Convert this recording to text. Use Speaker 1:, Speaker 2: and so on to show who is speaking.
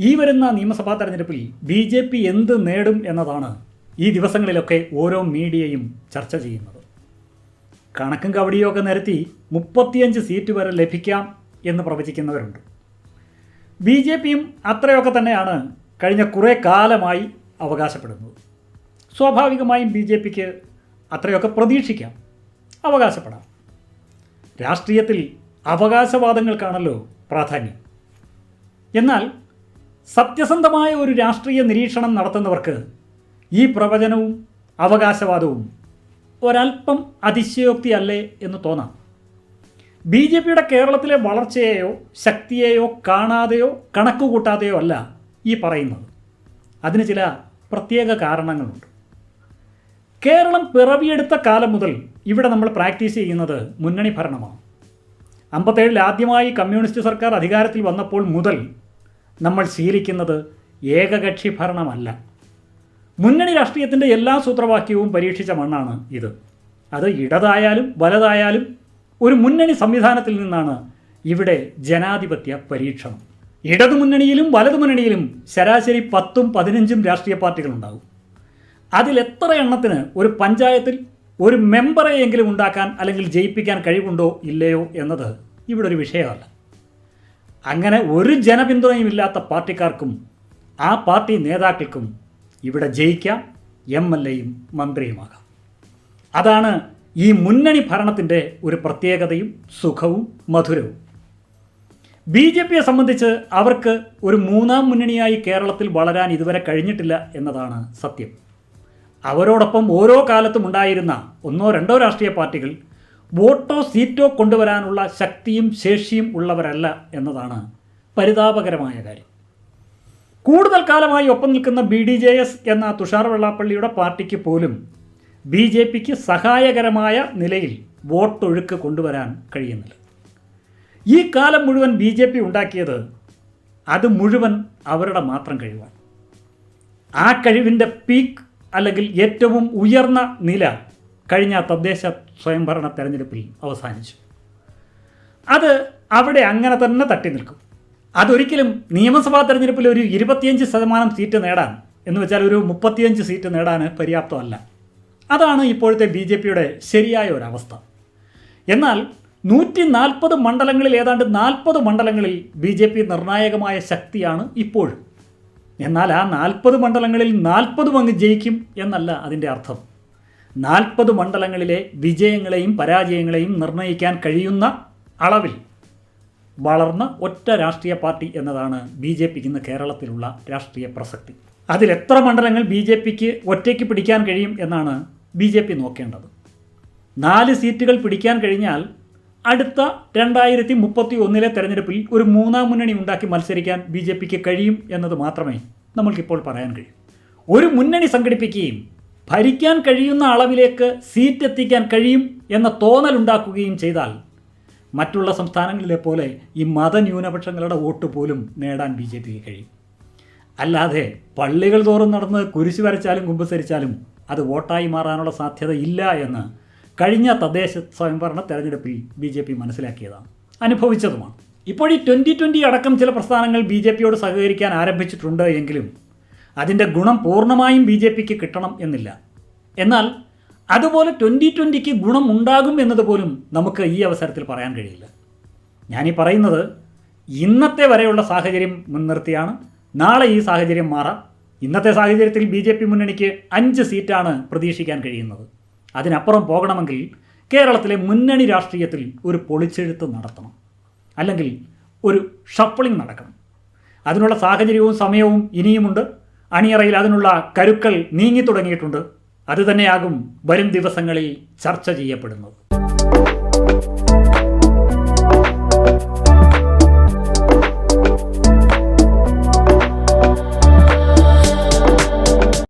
Speaker 1: ഈ വരുന്ന നിയമസഭാ തെരഞ്ഞെടുപ്പിൽ ബി ജെ പി എന്ത് നേടും എന്നതാണ് ഈ ദിവസങ്ങളിലൊക്കെ ഓരോ മീഡിയയും ചർച്ച ചെയ്യുന്നത്. കണക്കും കവടിയൊക്കെ നിരത്തി മുപ്പത്തിയഞ്ച് സീറ്റ് വരെ ലഭിക്കാം എന്ന് പ്രവചിക്കുന്നവരുണ്ട്. ബി ജെ പിയും അത്രയൊക്കെ തന്നെയാണ് കഴിഞ്ഞ കുറേ കാലമായി അവകാശപ്പെടുന്നത്. സ്വാഭാവികമായും ബി ജെ പിക്ക് അത്രയൊക്കെ പ്രതീക്ഷിക്കാം അവകാശപ്പെടാം. രാഷ്ട്രീയത്തിൽ അവകാശവാദങ്ങൾക്കാണല്ലോ പ്രാധാന്യം. എന്നാൽ സത്യസന്ധമായ ഒരു രാഷ്ട്രീയ നിരീക്ഷണം നടത്തുന്നവർക്ക് ഈ പ്രവചനവും അവകാശവാദവും ഒരൽപ്പം അതിശയോക്തി അല്ലേ എന്ന് തോന്നാം. ബി ജെ പിയുടെ കേരളത്തിലെ വളർച്ചയെയോ ശക്തിയെയോ കാണാതെയോ കണക്ക് കൂട്ടാതെയോ അല്ല ഈ പറയുന്നത്. അതിന് ചില പ്രത്യേക കാരണങ്ങളുണ്ട്. കേരളം പിറവിയെടുത്ത കാലം മുതൽ ഇവിടെ നമ്മൾ പ്രാക്ടീസ് ചെയ്യുന്നത് മുന്നണി ഭരണമാണ്. അമ്പത്തേഴിൽ ആദ്യമായി കമ്മ്യൂണിസ്റ്റ് സർക്കാർ അധികാരത്തിൽ വന്നപ്പോൾ മുതൽ നമ്മൾ ശീലിക്കുന്നത് ഏകകക്ഷി ഭരണമല്ല. മുന്നണി രാഷ്ട്രീയത്തിന്റെ എല്ലാ സൂത്രവാക്യവും പരീക്ഷിച്ച മണ്ണാണ് ഇത്. അത് ഇടതായാലും വലതായാലും ഒരു മുന്നണി സംവിധാനത്തിൽ നിന്നാണ് ഇവിടെ ജനാധിപത്യ പരീക്ഷണം. ഇടതു മുന്നണിയിലും വലതു മുന്നണിയിലും ശരാശരി പത്തും പതിനഞ്ചും രാഷ്ട്രീയ പാർട്ടികളുണ്ടാകും അതിലെത്ര എണ്ണത്തിന് ഒരു പഞ്ചായത്തിൽ ഒരു മെമ്പറെയെങ്കിലും ഉണ്ടാക്കാൻ അല്ലെങ്കിൽ ജയിപ്പിക്കാൻ കഴിവുണ്ടോ ഇല്ലയോ എന്നത് ഇവിടെ ഒരു വിഷയമല്ല. അങ്ങനെ ഒരു ജനപിന്തുണയും ഇല്ലാത്ത പാർട്ടിക്കാർക്കും ആ പാർട്ടി നേതാക്കൾക്കും ഇവിടെ ജയിക്കാം എം എൽ എയും മന്ത്രിയുമാകാം. അതാണ് ഈ മുന്നണി ഭരണത്തിന്റെ ഒരു പ്രത്യേകതയും സുഖവും മധുരവും. ബി ജെ പിയെ സംബന്ധിച്ച് അവർക്ക് ഒരു മൂന്നാം മുന്നണിയായി കേരളത്തിൽ വളരാൻ ഇതുവരെ കഴിഞ്ഞിട്ടില്ല എന്നതാണ് സത്യം. അവരോടൊപ്പം ഓരോ കാലത്തും ഉണ്ടായിരുന്ന ഒന്നോ രണ്ടോ രാഷ്ട്രീയ പാർട്ടികൾ വോട്ടോ സീറ്റോ കൊണ്ടുവരാനുള്ള ശക്തിയും ശേഷിയും ഉള്ളവരല്ല എന്നതാണ് പരിതാപകരമായ കാര്യം. കൂടുതൽ കാലമായി ഒപ്പം നിൽക്കുന്ന ബി ഡി ജെ എസ് എന്ന തുഷാർ വെള്ളാപ്പള്ളിയുടെ പാർട്ടിക്ക് പോലും ബി ജെ പിക്ക് സഹായകരമായ നിലയിൽ വോട്ടൊഴുക്ക് കൊണ്ടുവരാൻ കഴിയുന്നില്ല. ഈ കാലം മുഴുവൻ ബി ജെ പി ഉണ്ടാക്കിയത് അത് മുഴുവൻ അവരുടെ മാത്രം കഴിവാണ്. ആ കഴിവിന്റെ പീക്ക് അല്ലെങ്കിൽ ഏറ്റവും ഉയർന്ന നില കഴിഞ്ഞ തദ്ദേശ സ്വയംഭരണ തെരഞ്ഞെടുപ്പിൽ അവസാനിച്ചു. അത് അവിടെ അങ്ങനെ തന്നെ തട്ടി നിൽക്കും. അതൊരിക്കലും നിയമസഭാ തെരഞ്ഞെടുപ്പിൽ ഒരു ഇരുപത്തിയഞ്ച് ശതമാനം സീറ്റ് നേടാൻ എന്ന് വെച്ചാൽ ഒരു മുപ്പത്തിയഞ്ച് സീറ്റ് നേടാൻ പര്യാപ്തമല്ല. അതാണ് ഇപ്പോഴത്തെ ബി ജെ പിയുടെ ശരിയായ ഒരവസ്ഥ എന്നാൽ നൂറ്റി നാൽപ്പത് മണ്ഡലങ്ങളിൽ ഏതാണ്ട് നാൽപ്പത് മണ്ഡലങ്ങളിൽ ബി ജെ പി നിർണായകമായ ശക്തിയാണ് ഇപ്പോഴും. എന്നാൽ ആ നാൽപ്പത് മണ്ഡലങ്ങളിൽ നാൽപ്പതും അങ്ങ് ജയിക്കും എന്നല്ല അതിന്റെ അർത്ഥം. നാൽപ്പത് മണ്ഡലങ്ങളിലെ വിജയങ്ങളെയും പരാജയങ്ങളെയും നിർണയിക്കാൻ കഴിയുന്ന അളവിൽ വളർന്ന ഒറ്റ രാഷ്ട്രീയ പാർട്ടി എന്നതാണ് ബി ജെ പിക്ക് ഇന്ന് കേരളത്തിലുള്ള രാഷ്ട്രീയ പ്രസക്തി. അതിൽ എത്ര മണ്ഡലങ്ങൾ ബി ജെ പിക്ക് ഒറ്റയ്ക്ക് പിടിക്കാൻ കഴിയും എന്നാണ് ബി ജെ പി നോക്കേണ്ടത്. നാല് സീറ്റുകൾ പിടിക്കാൻ കഴിഞ്ഞാൽ അടുത്ത രണ്ടായിരത്തി മുപ്പത്തി ഒന്നിലെ തെരഞ്ഞെടുപ്പിൽ ഒരു മൂന്നാം മുന്നണി ഉണ്ടാക്കി മത്സരിക്കാൻ ബി ജെ പിക്ക് കഴിയും എന്നത് മാത്രമേ നമ്മൾക്കിപ്പോൾ പറയാൻ കഴിയൂ. ഒരു മുന്നണി സംഘടിപ്പിക്കുകയും ഭരിക്കാൻ കഴിയുന്ന അളവിലേക്ക് സീറ്റ് എത്തിക്കാൻ കഴിയും എന്ന തോന്നലുണ്ടാക്കുകയും ചെയ്താൽ മറ്റുള്ള സംസ്ഥാനങ്ങളിലെ പോലെ ഈ മതന്യൂനപക്ഷങ്ങളുടെ വോട്ട് പോലും നേടാൻ ബി ജെ പിക്ക് കഴിയും. അല്ലാതെ പള്ളികൾ തോറും നടന്ന് കുരിശ് വരച്ചാലും കുമ്പസരിച്ചാലും അത് വോട്ടായി മാറാനുള്ള സാധ്യത ഇല്ല എന്ന് കഴിഞ്ഞ തദ്ദേശ സ്വയംഭരണ തെരഞ്ഞെടുപ്പിൽ ബി ജെ പി മനസ്സിലാക്കിയതാണ്. അനുഭവിച്ചതുമാണ്. ഇപ്പോൾ ഈ ട്വന്റി ട്വന്റി അടക്കം ചില പ്രസ്ഥാനങ്ങൾ ബി ജെ പിയോട് സഹകരിക്കാൻ ആരംഭിച്ചിട്ടുണ്ട് എങ്കിലും അതിന്റെ ഗുണം പൂർണമായും ബി ജെ പിക്ക് കിട്ടണം എന്നില്ല. എന്നാൽ അതുപോലെ ട്വന്റി ട്വന്റിക്ക് ഗുണം ഉണ്ടാകും എന്നത് പോലും നമുക്ക് ഈ അവസരത്തിൽ പറയാൻ കഴിയില്ല. ഞാനീ പറയുന്നത് ഇന്നത്തെ വരെയുള്ള സാഹചര്യം മുൻനിർത്തിയാണ്. നാളെ ഈ സാഹചര്യം മാറാം. ഇന്നത്തെ സാഹചര്യത്തിൽ ബി ജെ പി മുന്നണിക്ക് അഞ്ച് സീറ്റാണ് പ്രതീക്ഷിക്കാൻ കഴിയുന്നത്. അതിനപ്പുറം പോകണമെങ്കിൽ കേരളത്തിലെ മുന്നണി രാഷ്ട്രീയത്തിൽ ഒരു പൊളിച്ചെഴുത്ത് നടത്തണം. അല്ലെങ്കിൽ ഒരു ഷഫ്ലിംഗ് നടക്കണം. അതിനുള്ള സാഹചര്യവും സമയവും ഇനിയുമുണ്ട്. അണിയറയിൽ അതിനുള്ള കരുക്കൾ നീങ്ങി തുടങ്ങിയിട്ടുണ്ട് അതുതന്നെയാകും വരും ദിവസങ്ങളിൽ ചർച്ച ചെയ്യപ്പെടുന്നത്.